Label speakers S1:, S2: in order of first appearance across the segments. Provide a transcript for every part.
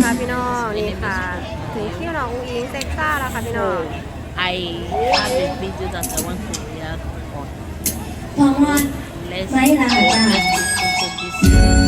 S1: ค่ะพี่น้องนี่ค่ะถึงคิวน้องอุ้งอิงเซ็กซ่าแล้วค่ะพี่น้อง
S2: I have a video that I want to react on.
S3: พอมอน
S2: Let's,
S3: ไว้ลาจ้า
S2: let's listen to this.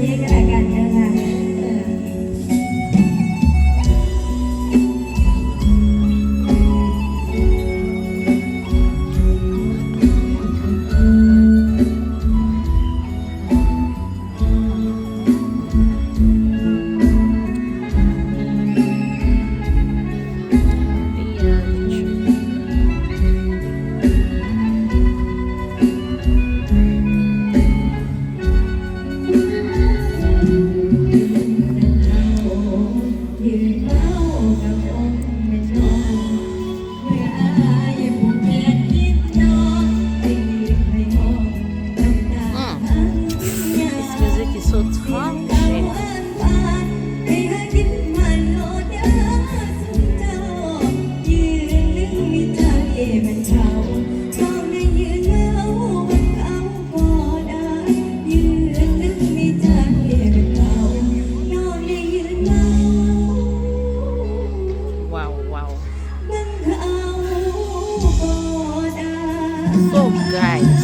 S2: So guys,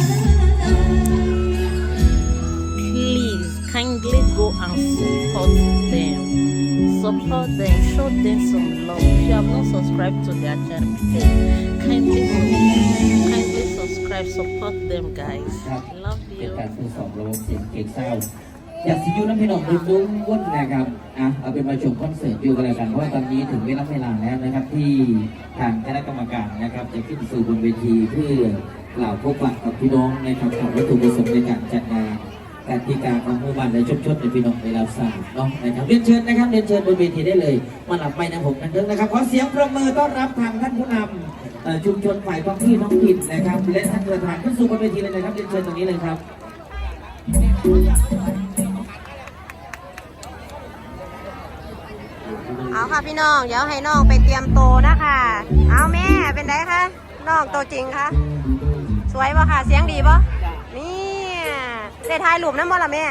S2: please kindly go and support them. Support them, show them some love. If you have not subscribed to their channel, please kindly kindly subscribe, support them guys. Love you.
S4: อยากสิยูน้ำพี่น้องดุ้งๆวุ่นนะครับอะเอาเป็นมาชมคอนเสิร์ตยูกันแล้วกันเพราะว่าตอนนี้ถึงเวลาเวลาแล้วนะครับ ที่ทางคณะกรรมการนะครับ จะขึ้นสู่บนเวทีเพื่อกล่าวพบปะกับพี่น้องในคำถามวัตถุประสงค์ในการจัดงานการที่การของหมู่บ้านในชุมชนในพี่น้องในเราทราเนาะนะครับเรียนเชิญนะครับเรียนเชิญบนเวทีได้เลย มาหลับไปนะผมนั่นเองนะครับขอเสียงประมือต้อนรับทางท่านผู้นำชุมชนฝ่ายท้องที่ท้องถิ่นนะครับและท่านประธานขึ้นสู่บนเวทีเลยนะครับเรียนเชิญตรงนี้เลยครับ
S1: เอา ค่ะพี่น้อง เดี๋ยวให้น้องไปเตรียมโตวนะคะ เอาแม่เป็นไงคะน้องโตวจริงคะสวยป่ะค่ะเสียงดีป่ะนี่ได้ถ่ายรูปนั่นบ่ล่ะแม่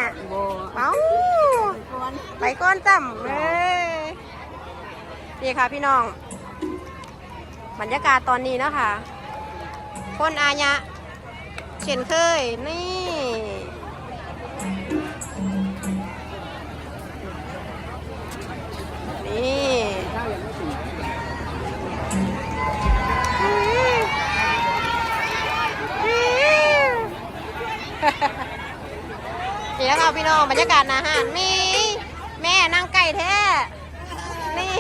S1: เอ้าไปก้อนจำเอ้ยนี่ค่ะพี่น้อง บรรยากาศตอนนี้เนาะค่ะคนอาญะเช่นเคยนี่ นี่นี่แล้วค่ะพี่น้องบรรยากาศอาหารมีแม่นั่งไก่แท้นี่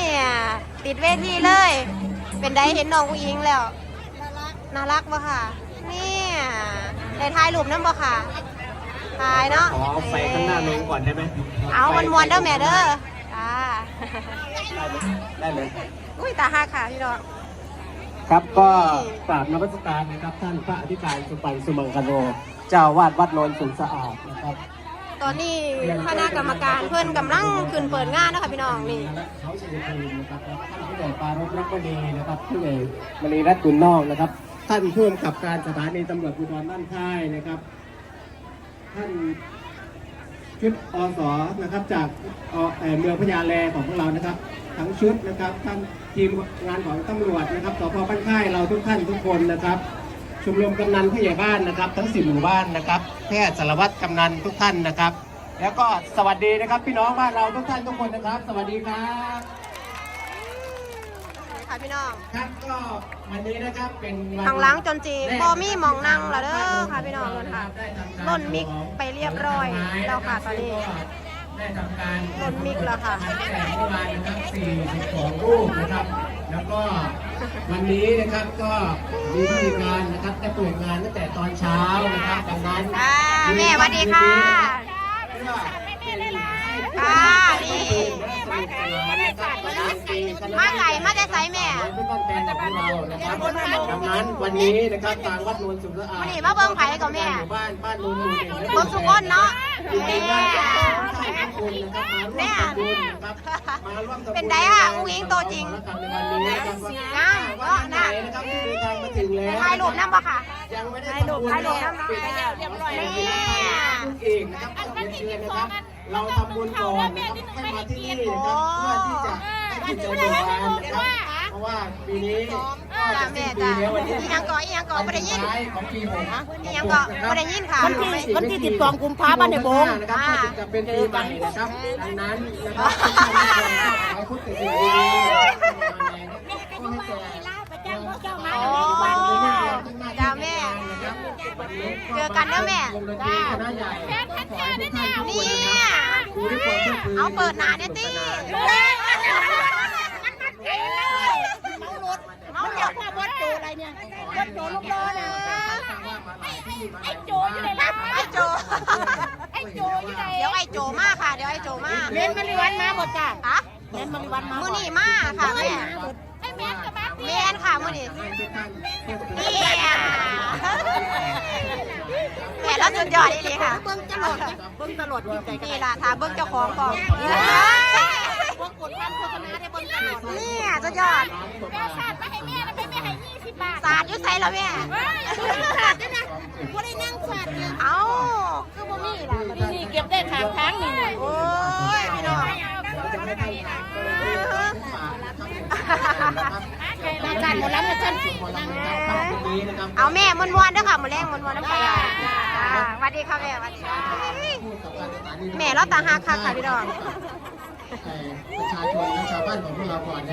S1: ติดเวทีเลย เป็นได้เห็นน้องผู้หญิงแล้วน่ารักบ่ค่ะ นี่ได้ถ่ายรูปนั่นบ่ค่ะถ่ายเนาะ
S5: ขอเอาไฟข้างหน้าลงก่อนได้ไหม
S1: เอามันมวนเด้อแม่เด้อ อ่า
S5: ได้เลย
S1: อุ้ยตาหักค่ะพี่น้อง
S5: ครับก็กราบนมัสการนะครับ ท่านพระอธิการสุปันสุมังคโนเจ้าวาดวัดโนนสุนสะอาดนะครับ
S1: ตอนนี้คณะกรรมการเพื่อนกำลังขึ้นเปิดงานเนาะคะพี่น้องนี่
S5: เขาชัยภูมินะครับและท่านผู้ใหญ่ปารบรักมณีนะครับผู้ใหญ่มณีรัตน์กุลนอกนะครับ ท่านผู้กำกับการสถานีตำรวจภูธรบ้านค่ายนะครับ ท่าน ชุดอสนะครับจากเอ่อเมืองพญาแลของพวกเรานะครับ ทั้งชุดนะครับท่านทีมงานของตำรวจนะครับสพบ้านค่ายเราทุกท่านทุกคนนะครับชมรมกำนันผู้ใหญ่บ้านนะครับ ทั้งสิบหมู่บ้านนะครับแพทย์สารวัตรกำนันทุกท่านนะครับ แล้วก็สวัสดีนะครับ พี่น้องบ้านเราทุกท่านทุกคนนะครับ สวัสดีครับ
S1: ค่ะพี่น้อง
S5: ครับก็วันนี้นะครับเป็นวัน
S1: ทางหล้างจนจีบอมีหมองนั่งแล้วเด้อค่ะพี่น้องเลยค่ะล่นมิกไปเรียบร้อยแล้วค่ะตอนนี้
S5: ได้ทำการ
S1: ล่นมิกแล้วค่ะ
S5: ตั้งแต่เมื่อวานนะครับ42รูปนะครับ แล้วก็วันนี้นะครับก็มีพิธีการนะครับได้เปิดงานตั้งแต่ตอนเช้านะครับดังนั้น
S1: ค่ะแม่สวัสดีค่ะค่ะนี่มาไก่มาแต่ไสแม่
S5: ไม่ต้องแทนของเรานะครับดังนั้นวันนี้นะครับทางวัดนวลสุขสะอาด
S1: วันนี้มาเบิ่งไผกับแม่
S5: หมู่บ้านบ้านนวลหมู่หนึ่งและ
S1: เบิ่งสุกคนเนาะ
S5: ยินดี
S1: แม่
S5: มากครับทุกคนนะครับมาร่วมทำบุญนะครับมาร่วมทำบุญ
S1: เป็นไดอะอุ้งอิงตัวจริง
S5: ในวันนี้นะครับ
S1: งาม
S5: ว่า
S1: เนาะ
S5: ที่ไหน
S1: นะ
S5: นะครับที่เดินทางมาถึงแล้ว
S1: ถ่ายรูปน้ำบ่ค่ะ
S5: ยังไม่ได้
S1: ถ่ายรูป
S5: ทำบุญ
S1: ถ่ายรูปน้ำ
S5: ปิด
S1: ถ่ายรูปเรียบร้อย
S5: นี่เองนะครับก็เป็นเชิญนะครับ เราทำบุญก่อนนะครับให้มาที่นี่นะครับเพื่อที่จะให้จิตใจเบิกบานนะครับเพ ราะว่าปีนี้ก็
S1: จ้า
S5: จะ
S1: แม่
S5: สิ้นปี
S1: จ้า
S5: แล้ววันนี้
S1: อีหยังก่ออีหยังก่อบ่ได้ยิน
S5: วัสุท้ายของปีหก
S1: อีหยังก่อบ่ได้ยินค่ะ
S5: วันที่วันที่ติดต่อกุมภาพันธ์ในวงนะครับก็จะเป็นปีใหม่นะครับดังนั้นนะครับทุกท่านทุกคนก็ขอให้พุทธสิ่งดีๆก็ให้แก่
S1: โอ้จ้าแม่เจอกันเด้อแม่
S5: วงดนตรีคณะใหญ่ก็ขอให้ทุกท่านทุกคน
S1: เนี่
S5: นะ
S1: ย
S5: ครับดูด้วยความเพลิดเพลิน
S1: เอาเปิดหน้าเนี่ยตี้เมาจากพ่ อบดโจอะไรเนี่ยบดโจลูกโลนะไอ้โจอยู่ไหนล่ะไอ้โจ ไอ้โจอยู่ไหนเดี๋ยวไอ้โจมาค่ะ เดี๋ยวไอ้โจมาเล่นมาริวันมาหมดจ้ะอะเล่นมาริวันมามือนี่มาค่ะแม่ไอ้แมนกับมาแมนค่ะมือนี่เนี่ยแม่แล้วสุดยอดอีหลีค่ะ
S2: เบิ้งตลอดเบิ้งตลอดที่ใจกัน
S1: นี่ล่ะถ้าเบิ้งเจ้าของก่อน
S2: พวกกดความโฆษณาได้เบิ้งตลอด
S1: นี่สุดยอด
S2: ศาสตร์มาให้แม่แล้วแม่ไม่ให้ยี่ สิบบาท
S1: ศาสตร์อยุ่ใส่แล้วแม่
S2: ศาสตร์ด้วยนะว่าได้นั่งศาสตร์เลย
S1: เอ้าคือบ่มีล่ะ
S2: นี่เก็บได้ทางค้างนี่นะ
S1: โอ้ยพี่น้อง
S2: รายการหมดแล้วนะท่าน
S1: เอาแม่มวนๆเด้อค่ะมื้อแรงมวนๆน้ำไปอะสวัสดีค่ะแม่สวัสดีค่ะแม่เราตาหักคักค่ะพี่น้อง
S5: ประชาชนและชาวบ้านของพวกเราก่อนใน